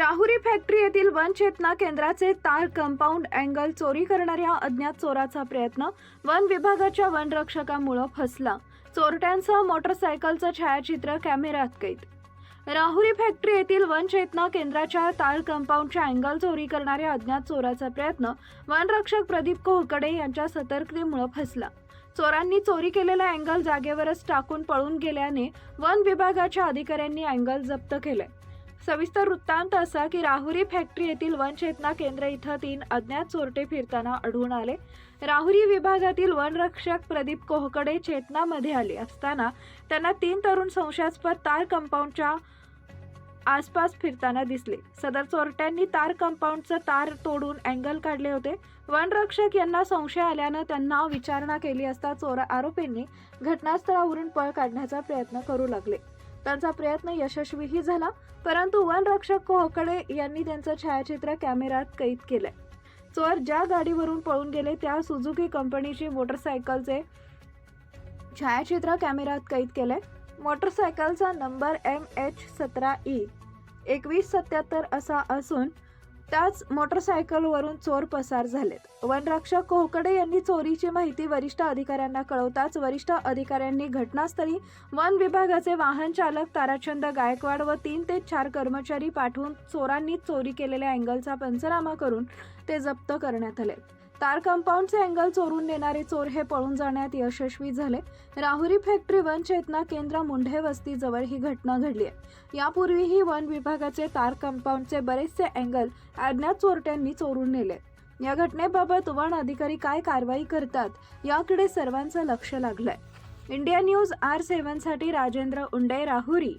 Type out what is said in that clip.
Rahuri factory येथील वनचेतना केंद्राचे तार कंपाऊंड अँगल चोरी करणाऱ्या अज्ञात चोराचा प्रयत्न वन विभागाच्या वनरक्षकामुळं फसला. चोरट्यांसह मोटरसायकलचं छायाचित्र कॅमेऱ्यात कैद. राहुरी फॅक्टरी येथील वनचेतना केंद्राच्या तार कंपाऊंडच्या अँगल चोरी करणाऱ्या अज्ञात चोराचा प्रयत्न वनरक्षक प्रदीप कोहकडे यांच्या सतर्कतेमुळे फसला. चोरांनी चोरी केलेला अँगल जागेवरच टाकून पळून गेल्याने वन विभागाच्या अधिकाऱ्यांनी अँगल जप्त केले सविस्तर वृत्तांत असा की राहुरी फॅक्टरी येथील वनचेतना केंद्र इथं तीन अज्ञात चोरटे फिरताना आढळून आले. राहुरी विभागातील वनरक्षक प्रदीप कोहकडे चेतनामध्ये आले असताना त्यांना तीन तरुण संशयास्पद तार कंपाऊंडच्या आसपास फिरताना दिसले. सदर चोरट्यांनी तार कंपाऊंडचं तार तोडून अँगल काढले होते. वनरक्षक यांना संशय आल्यानं त्यांना विचारणा केली असता चोर आरोपींनी घटनास्थळावरून पळ काढण्याचा प्रयत्न करू लागले. त्यांचा प्रयत्न यशस्वीही झाला परंतु वनरक्षक कोहकडे यांनी त्यांचं छायाचित्र कॅमेऱ्यात कैद केलंय. चोर ज्या गाडीवरून पळून गेले त्या सुझुकी कंपनीची मोटरसायकलचे छायाचित्र कॅमेऱ्यात कैद केले मोटरसायकलचा नंबर एम एच सतरा ई एकवीस सत्याहत्तर असा असून त्याच मोटरसायकलवरून चोर पसार झालेत. वनरक्षक कोहकडे यांनी चोरीची माहिती वरिष्ठ अधिकाऱ्यांना कळवताच वरिष्ठ अधिकाऱ्यांनी घटनास्थळी वन विभागाचे वाहन चालक ताराचंद गायकवाड व तीन ते चार कर्मचारी पाठवून चोरांनी चोरी केलेल्या अँगलचा पंचनामा करून ते जप्त करण्यात आले तार कंपाऊंडचे अँगल चोरून नेणारे चोर हे पळून जाण्यात यशस्वी झाले. राहुरी फॅक्टरी वन चेतना केंद्र मुंढे वस्तीजवळ ही घटना घडली आहे. यापूर्वीही वन विभागाचे तार कंपाऊंडचे बरेचसे अँगल अज्ञात चोरट्यांनी चोरून नेले. या घटनेबाबत वन अधिकारी काय कारवाई करतात याकडे सर्वांचं लक्ष लागलंय. इंडिया न्यूज आर सेव्हनसाठी राजेंद्र उंडे राहुरी.